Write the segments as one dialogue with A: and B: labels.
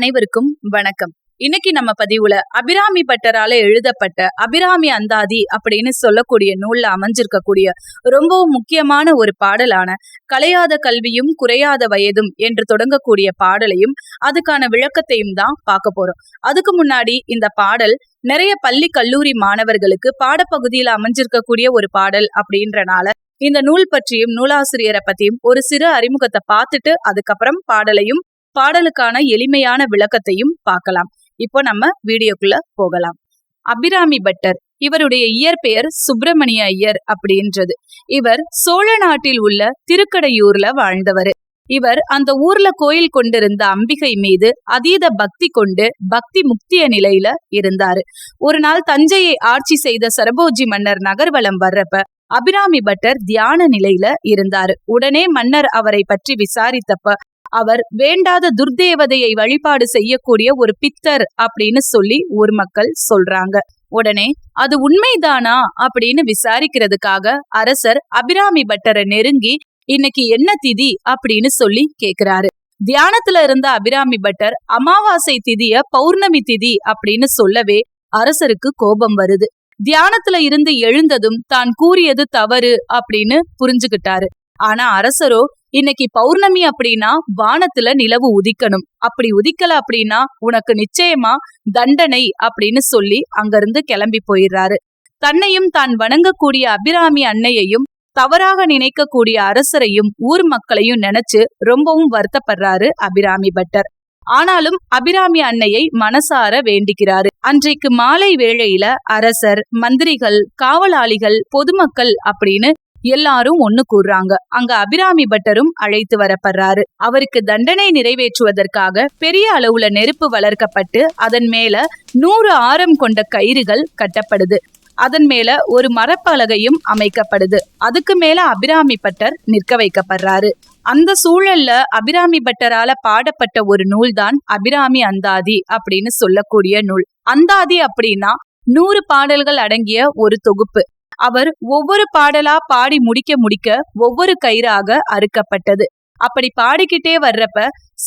A: அனைவருக்கும் வணக்கம். இன்னைக்கு நம்ம பதிவுல அபிராமி பட்டரால எழுதப்பட்ட அபிராமி அந்தாதி அப்படின்னு சொல்லக்கூடிய நூல்ல அமைஞ்சிருக்கக்கூடிய ரொம்பவும் முக்கியமான ஒரு பாடலான கலையாத கல்வியும் குறையாத வயதும் என்று தொடங்கக்கூடிய பாடலையும் அதுக்கான விளக்கத்தையும் தான் பார்க்க போறோம். அதுக்கு முன்னாடி இந்த பாடல் நிறைய பள்ளி கல்லூரி மாணவர்களுக்கு பாடப்பகுதியில் அமைஞ்சிருக்கக்கூடிய ஒரு பாடல் அப்படின்றனால இந்த நூல் பற்றியும் நூலாசிரியரை பத்தியும் ஒரு சிறு அறிமுகத்தை பார்த்துட்டு அதுக்கப்புறம் பாடலையும் பாடலுக்கான எளிமையான விளக்கத்தையும் பார்க்கலாம். இப்போ நம்ம வீடியோக்குள்ள போகலாம். அபிராமி பட்டர் இவருடைய இயற்பெயர் சுப்பிரமணிய ஐயர் அப்படின்றது. இவர் சோழ நாட்டில் உள்ள திருக்கடையூர்ல வாழ்ந்தவர். இவர் அந்த ஊர்ல கோயில் கொண்டிருந்த அம்பிகை மீது அதீத பக்தி கொண்டு பக்தி முக்திய நிலையில இருந்தாரு. ஒரு நாள் தஞ்சையை ஆட்சி செய்த சரபோஜி மன்னர் நகர்வலம் வர்றப்ப அபிராமி பட்டர் தியான நிலையில இருந்தாரு. உடனே மன்னர் அவரை பற்றி விசாரித்தப்ப அவர் வேண்டாத துர்தேவதையை வழிபாடு செய்யக்கூடிய ஒரு பித்தர் அப்படின்னு சொல்லி ஊர் மக்கள் சொல்றாங்க. உடனே அது உண்மைதானா? அப்படின்னு விசாரிக்கிறதுக்காக அரசர் அபிராமி பட்டரை நெருங்கி இன்னைக்கு என்ன திதி? அப்படின்னு சொல்லி கேக்குறாரு. தியானத்துல இருந்த அபிராமி பட்டர் அமாவாசை திதிய பௌர்ணமி திதி அப்படின்னு சொல்லவே அரசருக்கு கோபம் வருது. தியானத்துல இருந்து எழுந்ததும் தான் கூறியது தவறு அப்படின்னு புரிஞ்சுகிட்டாரு. ஆனா அரசரோ இன்னைக்கு பௌர்ணமி அப்படின்னா வானத்துல நிலவு உதிக்கணும். அப்படி உதிக்கல அப்படின்னா உனக்கு நிச்சயமா தண்டனை அப்படின்னு சொல்லி அங்கிருந்து கிளம்பி போயிடுறாரு. தன்னையும் தான் வணங்கக்கூடிய அபிராமி அன்னையையும் தவறாக நினைக்கக்கூடிய அரசரையும் ஊர் மக்களையும் நினைச்சு ரொம்பவும் வருத்தப்படுறாரு அபிராமி பட்டர். ஆனாலும் அபிராமி அன்னையை மனசார வேண்டிக்கிறாரு. அன்றைக்கு மாலை வேளையில அரசர் மந்திரிகள் காவலாளிகள் பொதுமக்கள் அப்படின்னு எல்லாரும் ஒண்ணு கூடுறாங்க அங்க அபிராமி பட்டரும் அழைத்து வரப்படுறாரு. அவருக்கு தண்டனை நிறைவேற்றுவதற்காக பெரிய அளவுல நெருப்பு வளர்க்கப்பட்டு அதன் மேல நூறு ஆரம் கொண்ட கயிறுகள் கட்டப்படுது. அதன் மேல ஒரு மரப்பலகையும் அமைக்கப்படுது. அதுக்கு மேல அபிராமி பட்டர் நிற்க வைக்கப்படுறாரு. அந்த சூழல்ல அபிராமி பட்டரால பாடப்பட்ட ஒரு நூல் தான் அபிராமி அந்தாதி அப்படின்னு சொல்லக்கூடிய நூல். அந்தாதி அப்படின்னா நூறு பாடல்கள் அடங்கிய ஒரு தொகுப்பு. அவர் ஒவ்வொரு பாடலா பாடி முடிக்க முடிக்க ஒவ்வொரு கயிறாக அறுக்கப்பட்டது. அப்படி பாடிக்கிட்டே வர்றப்ப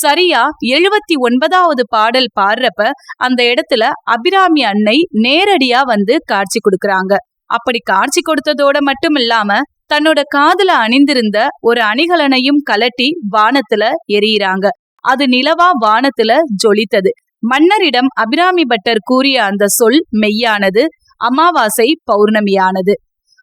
A: சரியா எழுபத்தி ஒன்பதாவது பாடல் பாடுறப்ப அந்த இடத்துல அபிராமி அன்னை நேரடியா வந்து காட்சி கொடுக்கறாங்க. அப்படி காட்சி கொடுத்ததோட மட்டும் இல்லாம தன்னோட காதுல அணிந்திருந்த ஒரு அணிகலனையும் கலட்டி வானத்துல எரியிறாங்க அது நிலவா வானத்துல ஜொலித்தது. மன்னரிடம் அபிராமி பட்டர் கூறிய அந்த சொல் மெய்யானது. அமாவாசை பௌர்ணமியானது.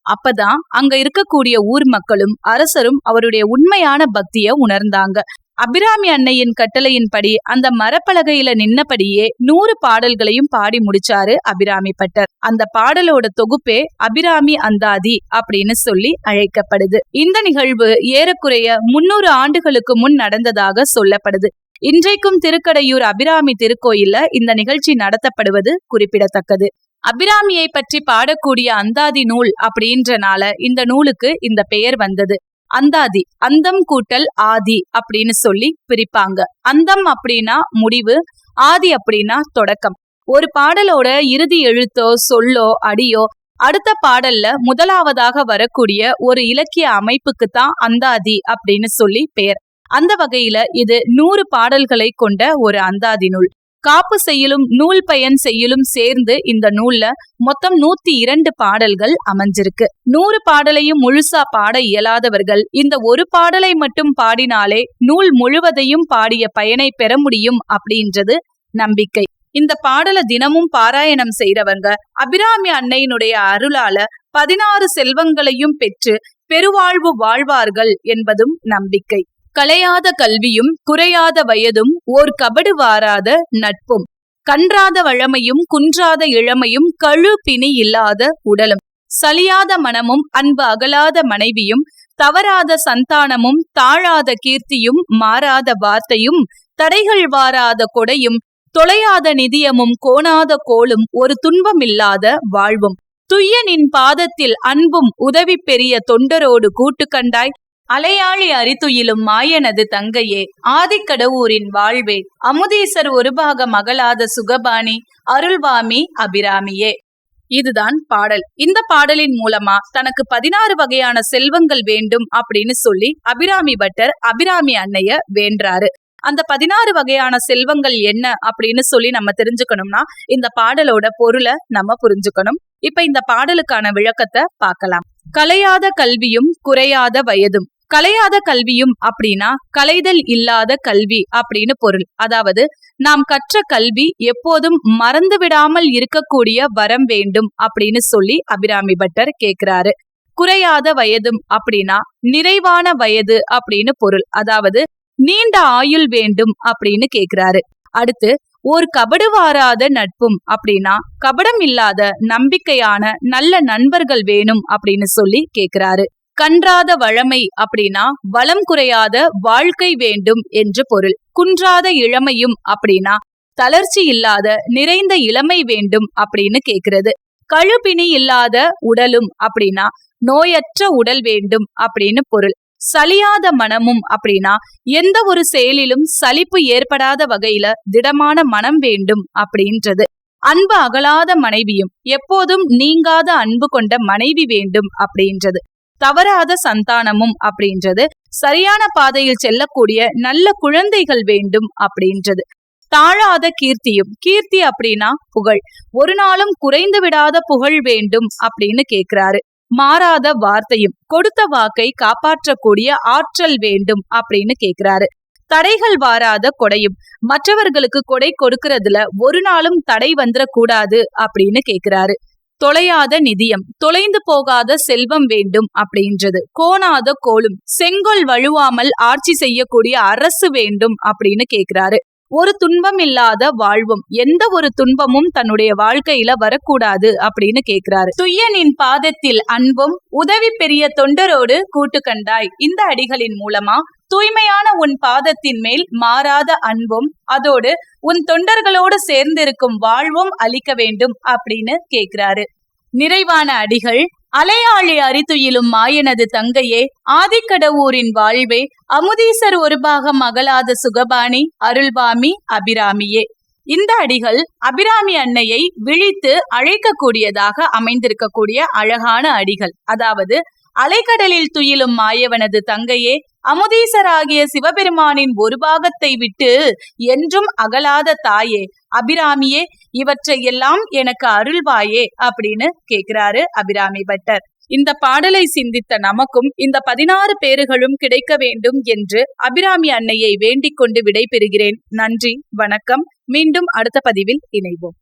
A: அப்பதான் அங்க இருக்கக்கூடிய ஊர் மக்களும் அரசரும் அவருடைய உண்மையான பக்திய உணர்ந்தாங்க. அபிராமி அன்னையின் கட்டளையின்படி அந்த மரப்பலகையில நின்னபடியே நூறு பாடல்களையும் பாடி முடிச்சாரு அபிராமி பட்டர். அந்த பாடலோட தொகுப்பே அபிராமி அந்தாதி அப்படின்னு சொல்லி அழைக்கப்படுது. இந்த நிகழ்வு ஏறக்குறைய முன்னூறு ஆண்டுகளுக்கு முன் நடந்ததாக சொல்லப்படுது. இன்றைக்கும் திருக்கடையூர் அபிராமி திருக்கோயில்ல இந்த நிகழ்ச்சி நடத்தப்படுவது குறிப்பிடத்தக்கது. அபிராமியை பற்றி பாடக்கூடிய அந்தாதி நூல் அப்படின்றனால இந்த நூலுக்கு இந்த பெயர் வந்தது. அந்தாதி அந்தம் கூட்டல் ஆதி அப்படின்னு சொல்லி பிரிப்பாங்க. அந்தம் அப்படின்னா முடிவு ஆதி அப்படின்னா தொடக்கம். ஒரு பாடலோட இறுதி எழுத்தோ சொல்லோ அடியோ அடுத்த பாடல்ல முதலாவதாக வரக்கூடிய ஒரு இலக்கிய அமைப்புக்கு தான் அந்தாதி அப்படின்னு சொல்லி பெயர். அந்த வகையில இது நூறு பாடல்களை கொண்ட ஒரு அந்தாதி நூல். காப்பு செய்யலும் நூல் பயன் செய்யலும் சேர்ந்து இந்த நூல்ல மொத்தம் நூத்தி இரண்டு பாடல்கள் அமைஞ்சிருக்கு. நூறு பாடலையும் முழுசா பாட இயலாதவர்கள் இந்த ஒரு பாடலை மட்டும் பாடினாலே நூல் முழுவதையும் பாடிய பயனை பெற முடியும் அப்படின்றது நம்பிக்கை. இந்த பாடலை தினமும் பாராயணம் செய்யறவங்க அபிராமி அன்னையினுடைய அருளால பதினாறு செல்வங்களையும் பெற்று பெருவாழ்வு வாழ்வார்கள் என்பதும் நம்பிக்கை. கலையாத கல்வியும் குறையாத வயதும் ஓர் கபடு வாராத நட்பும் கன்றாத வழமையும் குன்றாத இளமையும் கழு பிணி இல்லாத உடலும் சலியாத மனமும் அன்பு அகலாத மனைவியும் தவறாத சந்தானமும் தாழாத கீர்த்தியும் மாறாத வார்த்தையும் தடைகள் வாராத கொடையும் தொலையாத நிதியமும் கோணாத கோலும் ஒரு துன்பமில்லாத வாழ்வும். துய்யனின் பாதத்தில் அன்பும் உதவி பெரிய தொண்டரோடு கூட்டு கண்டாய் அலையாளி அரித்துயிலும் மாயனது தங்கையே ஆதிக்கடவூரின் வாழ்வே அமுதீசர் ஒரு பாக மகளாத சுகபாணி அருள்வாமி அபிராமியே. இதுதான் பாடல். இந்த பாடலின் மூலமா தனக்கு பதினாறு வகையான செல்வங்கள் வேண்டும் அப்படின்னு சொல்லி அபிராமி பட்டர் அபிராமி அன்னைய வேண்டாரு அந்த பதினாறு வகையான செல்வங்கள் என்ன அப்படின்னு சொல்லி நம்ம தெரிஞ்சுக்கணும்னா இந்த பாடலோட பொருளை நம்ம புரிஞ்சுக்கணும். இப்ப இந்த பாடலுக்கான விளக்கத்தை பார்க்கலாம். கலையாத கல்வியும் குறையாத வயதும். கலையாத கல்வியும் அப்படின்னா கலைதல் இல்லாத கல்வி அப்படின்னு பொருள். அதாவது நாம் கற்ற கல்வி எப்போதும் மறந்து விடாமல் இருக்கக்கூடிய வரம் வேண்டும் அப்படின்னு சொல்லி அபிராமி பட்டர் கேக்குறாரு. குறையாத வயதும் அப்படின்னா நிறைவான வயது அப்படின்னு பொருள். அதாவது நீண்ட ஆயுள் வேண்டும் அப்படின்னு கேக்குறாரு. அடுத்து ஒரு கபடு வாராத நட்பும் அப்படின்னா கபடம் இல்லாத நம்பிக்கையான நல்ல நண்பர்கள் வேணும் அப்படின்னு சொல்லி கேக்குறாரு. கன்றாத வழமை அப்படின்னா வளம் குறையாத வாழ்க்கை வேண்டும் என்று பொருள். குன்றாத இளமையும் அப்படின்னா தளர்ச்சி இல்லாத நிறைந்த இளமை வேண்டும் அப்படின்னு கேக்குறது. கழுப்பினி இல்லாத உடலும் அப்படின்னா நோயற்ற உடல் வேண்டும் அப்படின்னு பொருள். சலியாத மனமும் அப்படின்னா எந்த ஒரு செயலிலும் சலிப்பு ஏற்படாத வகையில திடமான மனம் வேண்டும் அப்படின்றது. அன்பு அகலாத மனைவியும் எப்போதும் நீங்காத அன்பு கொண்ட மனைவி வேண்டும் அப்படின்றது. தவறாத சந்தானமும் அப்படின்றது. சரியான பாதையில் செல்லக்கூடிய நல்ல குழந்தைகள் வேண்டும் அப்படின்றது. தாழாத கீர்த்தியும் கீர்த்தி அப்படின்னா புகழ். ஒரு நாளும் குறைந்து விடாத புகழ் வேண்டும் அப்படின்னு கேக்குறாரு. மாறாத வார்த்தையும் கொடுத்த வாக்கை காப்பாற்றக்கூடிய ஆற்றல் வேண்டும் அப்படின்னு கேக்குறாரு. தடைகள் வாராத கொடையும் மற்றவர்களுக்கு கொடை கொடுக்கறதுல ஒரு நாளும் தடை வந்துடக்கூடாது அப்படின்னு கேக்குறாரு. தொலையாத நிதியம் தொலைந்து போகாத செல்வம் வேண்டும் அப்படின்றது. கோணாத கோலும் செங்கோல் வழுவாமல் ஆட்சி செய்யக்கூடிய அரசு வேண்டும் அப்படின்னு கேக்குறாரு. ஒரு துன்பம் இல்லாத வாழ்வும் எந்த ஒரு துன்பமும் தன்னுடைய வாழ்க்கையில வரக்கூடாது அப்படின்னு கேக்குறாரு. துய்யனின் பாதத்தில் அன்பும் உதவி பெரிய தொண்டரோடு கூட்டு கண்டாய். இந்த அடிகளின் மூலமா தூய்மையான உன் பாதத்தின் மேல் மாறாத அன்பும் அதோடு உன் தொண்டர்களோடு சேர்ந்திருக்கும் வாழ்வும் அளிக்க வேண்டும் அப்படின்னு கேக்குறாரு. நிறைவான அடிகள் அலையாழி அரித்துயிலும் மாயனது தங்கையே ஆதிக்கடவூரின் வாழ்வே அமுதீசர் ஒரு பாகம் அகலாத சுகபாணி அருள்பாமி அபிராமியே. இந்த அடிகள் அபிராமி அன்னையை விழித்து அழைக்கக்கூடியதாக அமைந்திருக்கக்கூடிய அழகான அடிகள். அதாவது அலைக்கடலில் துயிலும் மாயவனது தங்கையே அமுதீசராகிய சிவபெருமானின் ஒரு பாகத்தை விட்டு என்றும் அகலாத தாயே அபிராமியே இவற்றை எல்லாம் எனக்கு அருள்வாயே அப்படின்னு கேக்குறாரு அபிராமி பட்டர். இந்த பாடலை சிந்தித்த நமக்கும் இந்த பதினாறு பேறுகளும் கிடைக்க வேண்டும் என்று அபிராமி அன்னையை வேண்டிக் கொண்டு விடைபெறுகிறேன். நன்றி வணக்கம். மீண்டும் அடுத்த பதிவில் இணைவோம்.